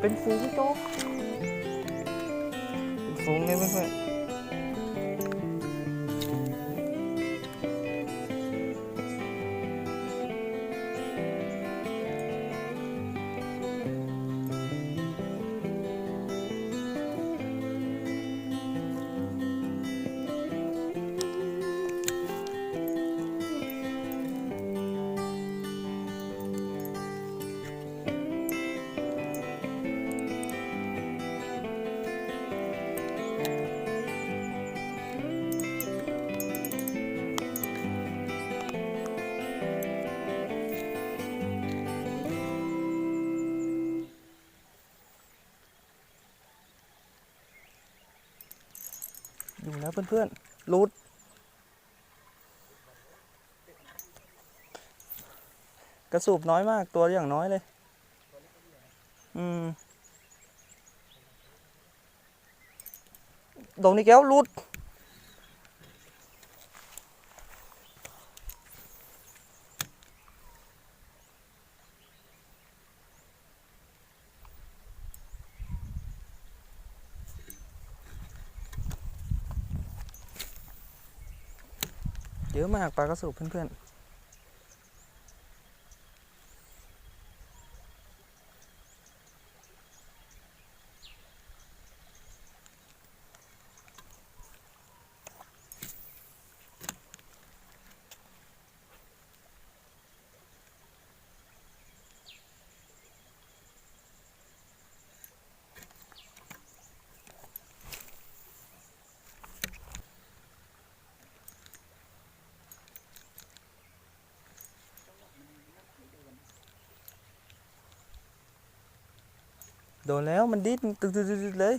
เป็นฝูงโจ๊กเป็นฝูงเลยเพื่อนๆ เพื่อนๆรูดกระสูบน้อยมากตัวอย่างน้อยเลย อืม ตรงนี้แก้วรูด เยอะมากปลากระสูบเพื่อนๆ โดนแล้วมันดิ้นตึกๆๆๆเลย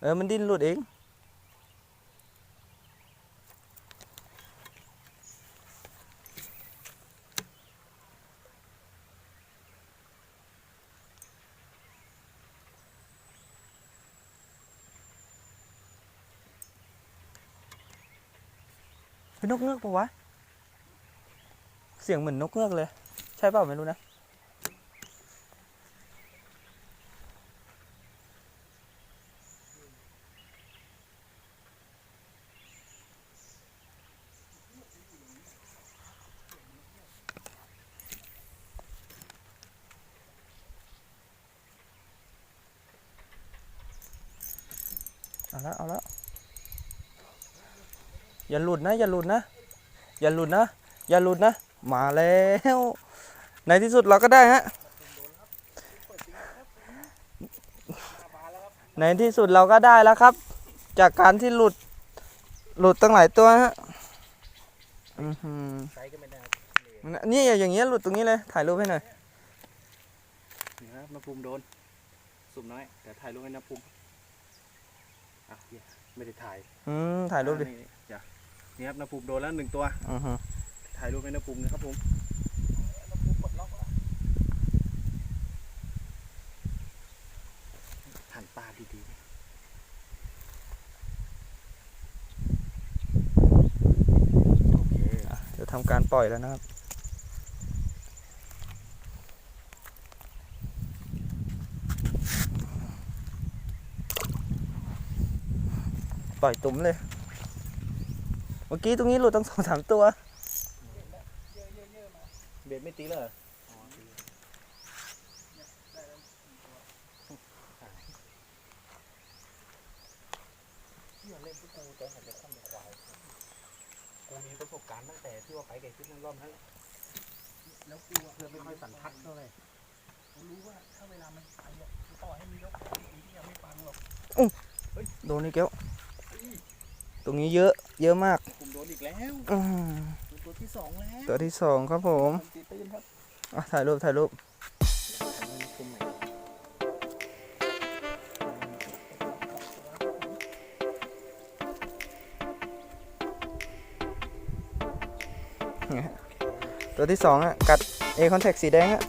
เออ มันดิ้นหลุดเอง เป็นนกเงือกปะวะ เสียงเหมือนนกเงือกเลย ใช่เปล่าไม่รู้นะ เอาละเอาละ อย่าหลุดนะ อย่าหลุดนะ อย่าหลุดนะ อย่าหลุดนะ มาแล้ว ในที่สุดเราก็ได้ฮะ ในที่สุดเราก็ได้แล้วครับ จากการที่หลุด หลุดตั้งหลายตัวฮะอื้อหือใช้ก็ไม่ได้นี่อย่างเงี้ยหลุดตรงนี้เลย ถ่ายรูปให้หน่อยนี่ครับน้ำภูมิโดน สุ่มน้อย แต่ถ่ายรูปให้น้ำภูมิอะเหี้ยไม่ได้ถ่าย อืม ถ่ายรูปดิอะ นี่จ้ะนี่ครับน้ำภูมิโดนแล้วหนึ่งตัวอือฮึถ่ายรูปให้น้ำภูมินะครับผมหันตาดีๆโอเคเดี๋ยวทำการปล่อยแล้วนะครับปล่อยตุ่มเลย เมื่อกี้ตรงนี้หลุดตั้งสองสามตัว เบ็ดไม่ตีเลยเหรอที่เล่นที่กูตอนผมจะข้ามในควายกูมีประสบการณ์ตั้งแต่ที่ว่าไปไก่ขึ้นรอบนั้นแหละแล้วกูเพื่อนไม่ค่อยสันทัดเท่าไหร่กูรู้ว่าถ้าเวลามันไปอะกูต่อให้มียกของอีกที่ยังไม่ฟังหรอกโดนนี่แก้วตรงนี้เยอะ เยอะมากผมโดน อีกแล้วอืมตัวที่สองแล้วตัวที่สองครับผมตีตื้นครับอะถ่ายรูปถ่ายรูปคุมใหม่ตัวที่สองอะ กัดเอคอนแทคสีแดงอะ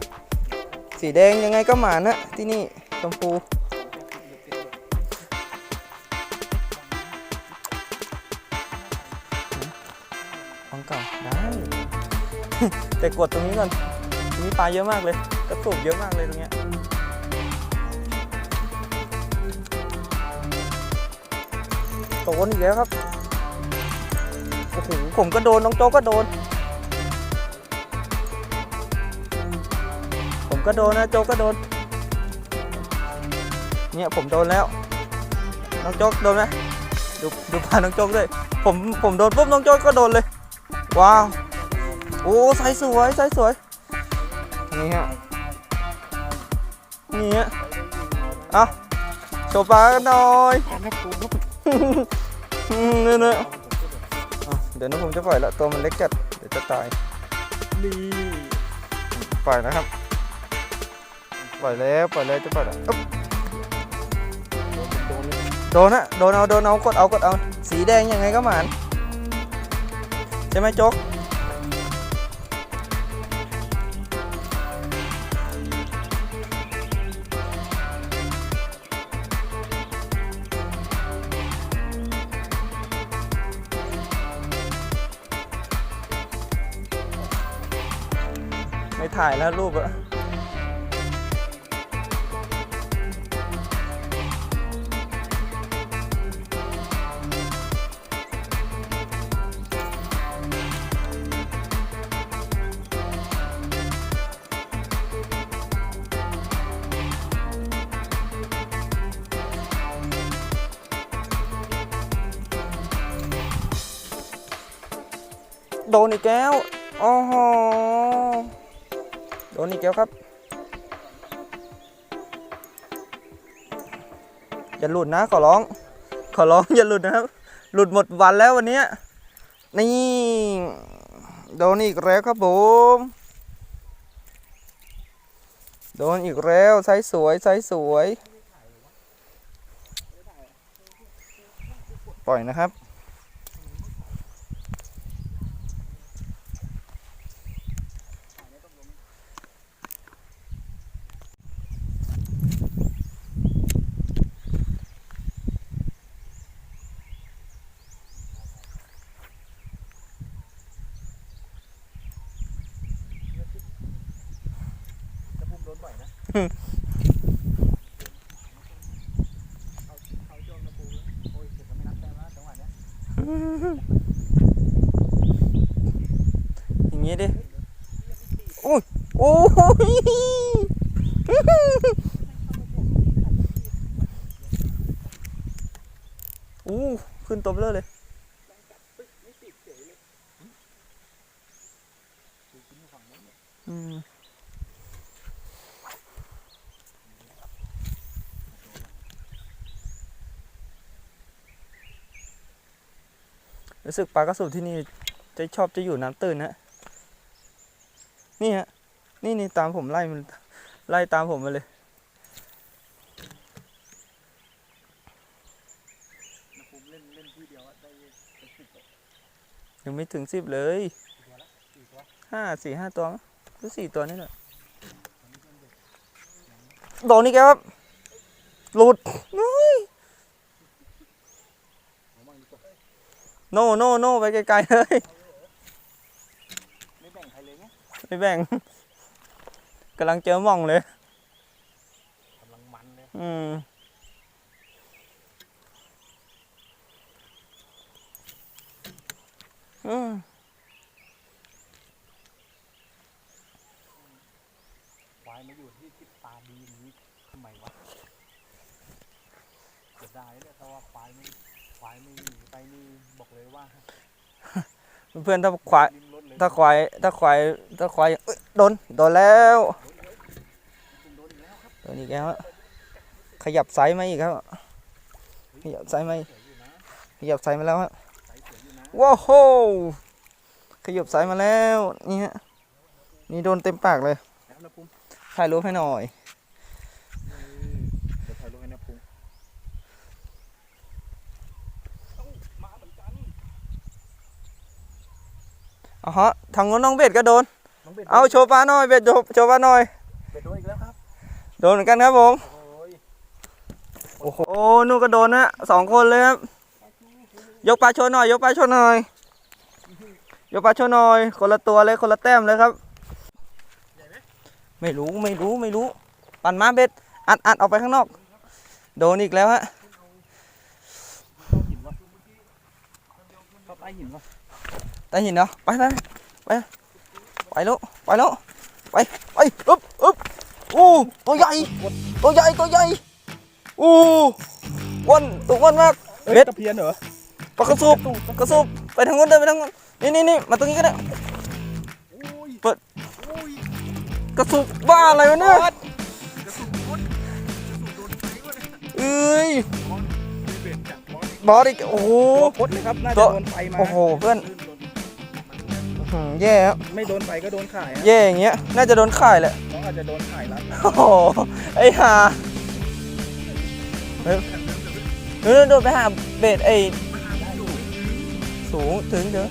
สีแดงยังไงก็หมานนะที่นี่ชมพู แต่กดตรงนี้ก่อนมีปลาเยอะมากเลยกระสุบเยอะมากเลยตรงเนี้ยโดนอีกแล้วครับโอ้โหผมก็โดนน้องโจ๊กก็โดน ผมก็โดนนะโจ๊กก็โดน เนี่ยผมโดนแล้ว น้องโจ๊กโดนไหมดูดูปลาน้องโจ๊กด้วยผมผมโดนปุ๊บน้องโจ๊กก็โดนเลย ว้าว โอ้ไซส์สวยไซส์สวยนี่ฮะนี่ฮะเอาโชว์ปลากันหน่อยนะปูนอืมเนี่ยเนี่ยอะเดี๋ยวนะผมจะปล่อยละตัวมันเล็กจัดเดี๋ยวจะตายนี่ปล่อยนะครับ ปล่อยแล้วปล่อยแล้วจะปล่อยแล้วอึ๊บโดนเลยโดนฮะโดนเอาโดนเอากดเอากดเอาสีแดงยังไงก็หมานใช่ไหมโจ๊ก ไม่ถ่ายแล้วรูปอะโดนอีกแล้วโอ้โห โดนอีกแล้วครับ อย่าหลุดนะขอร้อง ขอร้องอย่าหลุดนะครับ หลุดหมดวันแล้ววันนี้นี่โดนอีกแล้วครับผมโดนอีกแล้วไซส์สวยไซส์สวย ปล่อยนะครับ จะพุ่มโดนบ่อยนะ อืม เขาเขาโยนมาปูแล้วโอ้ยเดี๋ยวก็ไม่นับแต้มแล้วจังหวะเนี้ย อย่างงี้ดิโอ้ยโอ้ยอู้ขึ้นตัวเบลอเลย ไม่ติดเฉยเลยดูกินอยู่ฝั่งนู้นเนี่ย อืม รู้สึกปลากระสุนที่นี่จะชอบจะอยู่น้ำตื้นนะนี่ฮะนี่นี่ตามผมไล่มันไล่ตามผมมาเลยนะปูเล่นเล่นที่เดียวได้สิบตัวยังไม่ถึงสิบเลยห้าสี่ห้าตัวมั้งหรือสี่ตัวนี่แหละโดนนี่แกครับหลุดนุ้ย ผมว่าดีกว่า โนโนโนไปไกลๆเลยไม่แบ่งใครเลยไงไม่แบ่งกำลังเจอหม่องเลยกำลังมันเลยอืมอืมควายมาอยู่ที่ที่ตาดีอย่างนี้ทำไมวะเสียดายเนี่ยแต่ว่าควายไม่ ควายไม่หนีไปนี่บอกเลยว่าเพื่อนถ้าควายริมรถเลยถ้าควายถ้าควายถ้าควายเอ้ยโดนโดนแล้วคุณโดนอีกแล้วครับโดนอีกแล้วอะขยับไซส์มาอีกครับ ขยับไซส์มาอีกเสียอยู่นะขยับไซส์มาแล้วฮะใส่เสียอยู่นะว้าวโหขยับไซส์มาแล้วนี่ฮะนี่โดนเต็มปากเลย แล้วนะภูมิถ่ายรูปให้หน่อย เดี๋ยวถ่ายรูปให้นะภูมิเอ้ามาเหมือนกัน อ๋อฮะทางโน้นน้องเบสก็โดน น้องเบ็ดเอาโชว์ปลาหน่อยเบสโชว์โชว์ปลาหน่อย เบ็ดโดนอีกแล้วครับ โดนเหมือนกันครับผม โอ้ยโอ้โหนู่นก็โดนนะสองคนเลยครับ ยกปลาโชว์หน่อย ยกปลาโชว์หน่อย ยกปลาโชว์หน่อย คนละตัวเลยคนละแต้มเลยครับ ไม่รู้ไม่รู้ไม่รู้ ปั่นมาเบ็ด อัดอัดออกไปข้างนอก โดนอีกแล้วฮะต้องกินวะต้หินวะ ใต้หินเนาะไปไปไปไปแล้วไปแล้วไปไปอึ๊บอึ๊บโอ้ตัวใหญ่ตัวใหญ่ตัวใหญ่โอ้อ้วนตัวอ้วนมากเอ้ยเบ็ดตะเพียนเหรอปลากระสูบกระสูบไปทางนู้นเดินไปทางนู้นนี่นี่นี่มาตรงนี้ก็ได้โอ้ยเปิดโอ้ยกระสูบบ้าอะไรวะเนี่ยกระสุนโดนกระสุนโดนไฟวะเนี่ยเอ้ยบอลเบ็ดจากบอลบอสอีกโอ้โหตัวคดเลยครับน่าตัจะวโดนไฟมาโอ้โหเพื่อนอื้อ หือแย่ครับไม่โดนไฟก็โดนข่ายฮะแย่อย่างเงี้ย น่าจะโดนข่ายแหละน้องอาจจะโดนข่ายแล้วโอ้โห ไอ้ห่าเฮ้ยเฮ้ยโดนไปหาเบ็ดไอ้สูงถึงถึง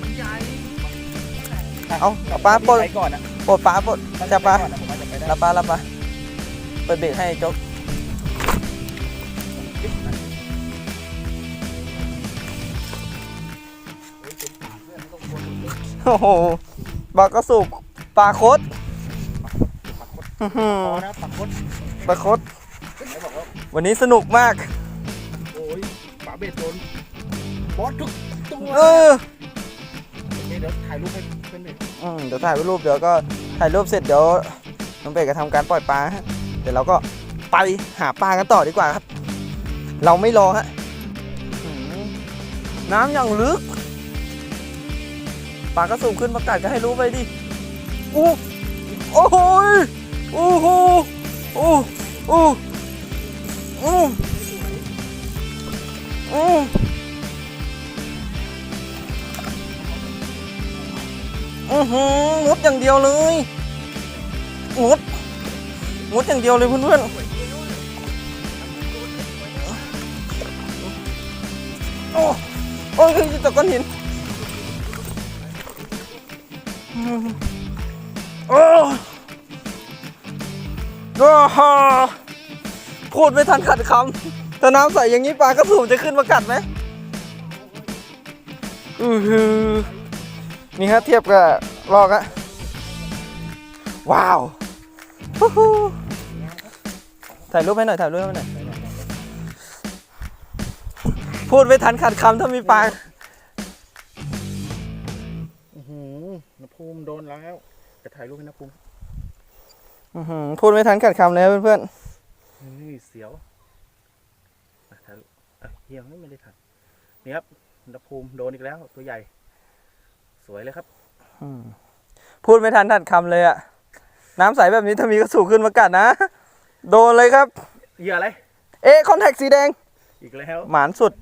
เอาเอาปลาปลดไปก่อนอะปลดปลาปลดจับปลาก่อนอะผมอาจจะไปได้รับปลารับปลาเปิดเบ็ดให้โจ๊ก โอ้โหปลากระสุกปลาโคตรอื้อหืพออนะปักคดปลาโคตรแล้วบอกว่าวันนี้สนุกมาก โอ้ยปลาเบ็ดโดนบอสทุกตัวเออโอเคเดี๋ยวถ่ายรูปให้เพื่อนหน่อยอืมเดี๋ยวถ่ายรูปเดี๋ยวก็ถ่ายรูปเสร็จเดี๋ยวน้องเบกก็ทำการปล่อยปลาฮะเดี๋ยวเราก็ไปหาปลากันต่อดีกว่าครับ เราไม่รอฮะอื้อหือน้ำอย่างลึก ปลาก็สูงขึ้นประกาศก็ให้รู้ไปดิอู้โอ้โหยโอ้โหโอ้โอ้โอ้โอ้อือหือมุดอย่างเดียวเลยมุดมุดอย่างเดียวเลยเพื่อนๆโอ้โอ้ยตะก้อนหิน โอ้โอ้โหพูดไม่ทันขัดคำถ้าน้ำใสอย่างนี้ปลากระสูบจะขึ้นมากัดไหมอือหือนี่ครับเทียบกับลอกอะว้าวถ่ายรูปให้หน่อยถ่ายรูปให้หน่อยพูดไม่ทันขาดคำถ้ามีปลา อนภูมิโดนแล้วจะถ่ายรูปให้นะภูมิอื้อหือพูดไม่ทันขาดคำเลยเพื่อนเฮ้ยเสียวอะถ่ายรูปเอ้ยเฮียไม่ได้ถ่ายนี่ครับนภูมิโดนอีกแล้ว ตัวใหญ่ สวยเลยครับๆอืมพูดไม่ทันขาดคำเลยอะน้ำใสแบบนี้ถ้ามีกระสูขึ้นมากัดนะ โดนเลยครับเหยื่ออะไร เอ๊ะคอนแทคสีแดง อีกแล้ว หมานสุด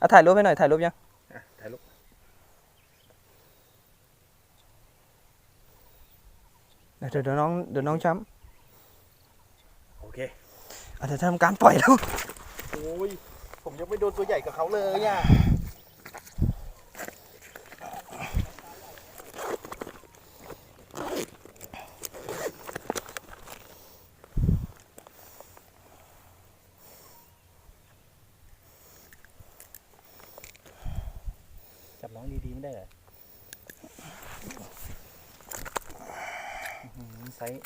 อะถ่ายรูปให้หน่อย ถ่ายรูปยัง อะถ่ายรูป เดี๋ยวเดี๋ยวน้องเดี๋ยวน้องช้โอเคำอะเดี๋ยวทำการปล่อยแล้ว โอ้ย ผมยังไม่โดนตัวใหญ่กับเขาเลยอะ จับน้องดีๆไม่ได้เหรออื้อหือไซส์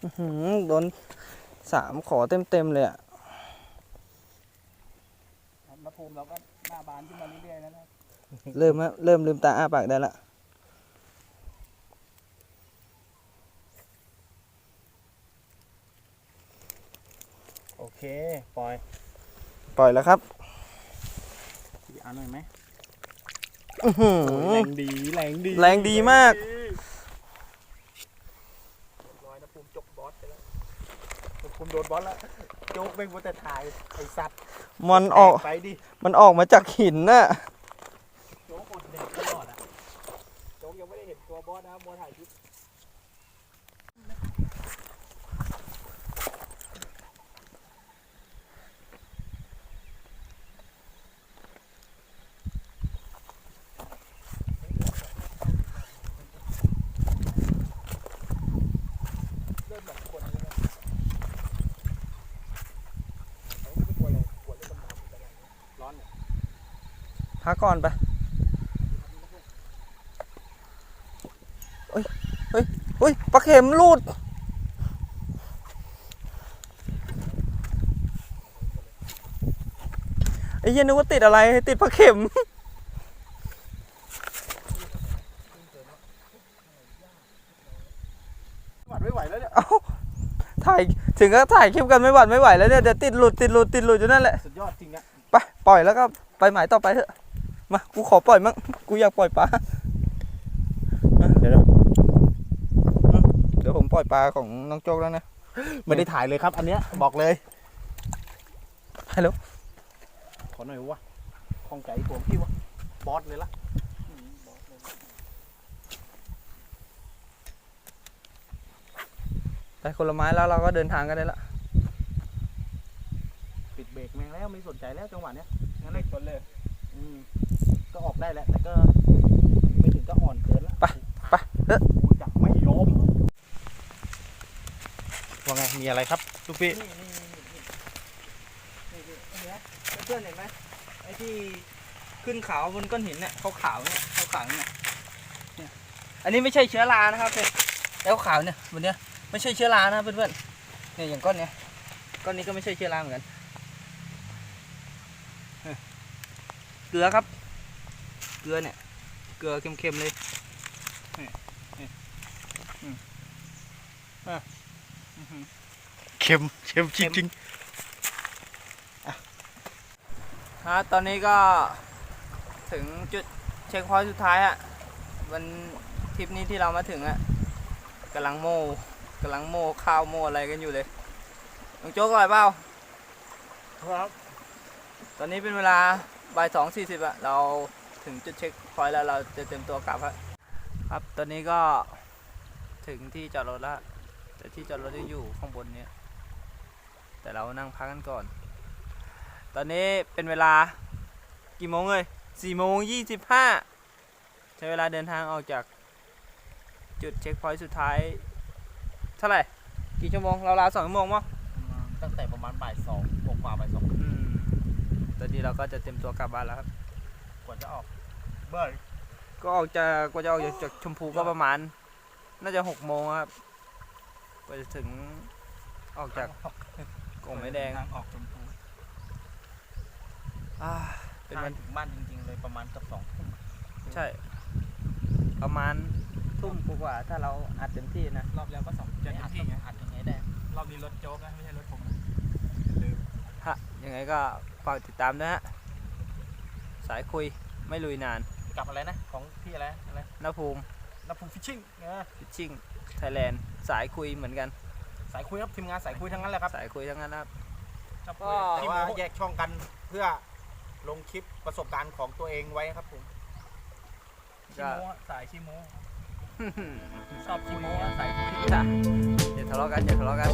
หืม โดนสามขอเต็มเต็มๆเลยอะนภูมิเราก็หน้าบานขึ้นมาเรื่อยๆแล้วนะเริ่มฮะเริ่มลืมตาอ้าปากได้ละโอเค ปล่อย ปล่อยแล้วครับอีกอันหน่อยไหมอื้อหือแรงดี แรงดี แรงดีมาก ร้อยนะภูมิจบบอสไปแล้ว ภูมิโดนบอสแล้วโจ๊กแม่งว่าแต่ถ่ายไอสัตว์มันออกไปดิมันออกมาจากหินน่ะ โจ๊กอดแดกตลอดอะโจ๊กยังไม่ได้เห็นตัวบอสนะบอสถ่ายคลิปเริ่มแบบคนเลยนะเขาไม่กลัวอะไรกลัวเรื่องดำๆอะไรอย่างเงี้ยร้อนเนี่ย พักก่อนไปเฮ้ย เฮ้ยอุ้ยปลาเข็มรูด ไอ้เหี้ยนึกว่าติดอะไร ติดปลาเข็มหวัดไม่ไหวแล้วเนี่ย เอ้า ถ่าย ถึงก็ถ่ายคลิปกันไม่หวัดไม่ไหวแล้วเนี่ย เดี๋ยวติดหลุดติดหลุดติดหลุดอยู่นั่นแหละ สุดยอดจริงอะไป ปล่อยแล้วก็ไปหมายต่อไปเถอะ มา กูขอปล่อยมั่งกูอยากปล่อยปลา เดี๋ยวเดี๋ยวผมปล่อยปลาของน้องโจ๊กแล้วนะ ไม่ได้ถ่ายเลยครับ อันเนี้ยบอกเลย ฮัลโหล ขอหน่อยวะคองใจตัวพี่วะ บอสเลยละไปคนละไม้แล้วเราก็เดินทางกันได้ละ ปิดเบรกแม่งแล้วไม่สนใจแล้วจังหวะเนี้ยงั้นเลยชนเลย อืม ก็ออกได้แหละแต่ก็ไม่ถึงก็อ่อนเกินละไปไปเถอะกูจะไม่ยอมว่าไงมีอะไรครับลูกพี่นี่นี่นี่นี่นี่นี่อันเนี้ยเพื่อนๆเห็นไหมไอ้ที่ขึ้นขาวบนก้อนหินเนี่ยขาวขาวๆเนี่ยขาวขาวๆเนี่ยเนี่ยอันนี้ไม่ใช่เชื้อรานะครับเนี่ยแล้วขาวเนี่ยบนเนี้ยไม่ใช่เชื้อรานะเพื่อนๆเนี่ยอย่างก้อนเนี้ยก้อนนี้ก็ไม่ใช่เชื้อราเหมือนกันเนี่ยเกลือครับ เกลือเนี่ย เกลือเค็มๆเลยนี่นี่อืมอะอื้อหือ เค็มเค็มจริงฮะตอนนี้ก็ถึงจุดเช็คพอยต์สุดท้ายอะวันทริปนี้ที่เรามาถึงอะกำลังโม่กำลังโม่ข้าวโม่อะไรกันอยู่เลยน้องโจ๊กอร่อยเปล่าๆครับ ตอนนี้เป็นเวลาบ่ายสองสี่สิบอะเรา ถึงจุดเช็คพอยต์แล้วเราจะเตรียมตัวกลับครับครับตอนนี้ก็ถึงที่จอดรถแล้ว แต่ที่จอดรถยังอยู่ข้างบนเนี้ยแต่เรานั่งพักกันก่อน ตอนนี้เป็นเวลากี่โมงเลยสี่โมงยี่สิบห้าใช้เวลาเดินทางออกจากจุดเช็คพอยต์สุดท้าย เท่าไหร่ กี่ชั่วโมงเราลาสองชั่วโมงมั้งตั้งแต่ประมาณบ่ายสองกว่าบ่ายสองอืมตอนนี้เราก็จะเตรียมตัวกลับบ้านแล้วครับก ว่าจะออก เบิร์ก็ออกจากกว่าจะออกจากจากชมพูก็ประมาณ น่าจะหกโมงครับกว่าจะถึงออกจากกงไม้แดงทางออกชมพูอ่าเป็นวันถึงบ้านจริงๆเลยประมาณเกับสองทุ่มใช่ ประมาณทุ่มกว่าๆถ้าเราอัดเต็มที่นะรอบแล้วก็สองจะอัดที่อัดยังไงได้รอบนี้รถโจ๊กนะไม่ใช่รถผมลืมฮะยังไงก็ฝากติดตามด้วยฮะ สายคุยไม่ลุยนานกับอะไรนะ ของพี่อะไรอะไรนภูมินับภูฟิชชิ่งเออฟิชชิ่งไทยแลนด์สายคุยเหมือนกัน สายคุยครับทีมงานสายคุยทั้งนั้นแหละครับสายคุยทั้งนั้นนะครับก็ที่ที่ว่าว่าแยกช่องกันเพื่อลงคลิปประสบการณ์ของตัวเองไว้ครับผมก็สายชิโมชอบชิโมสายคุยอย่าทะเลาะกันอย่าทะเลาะกัน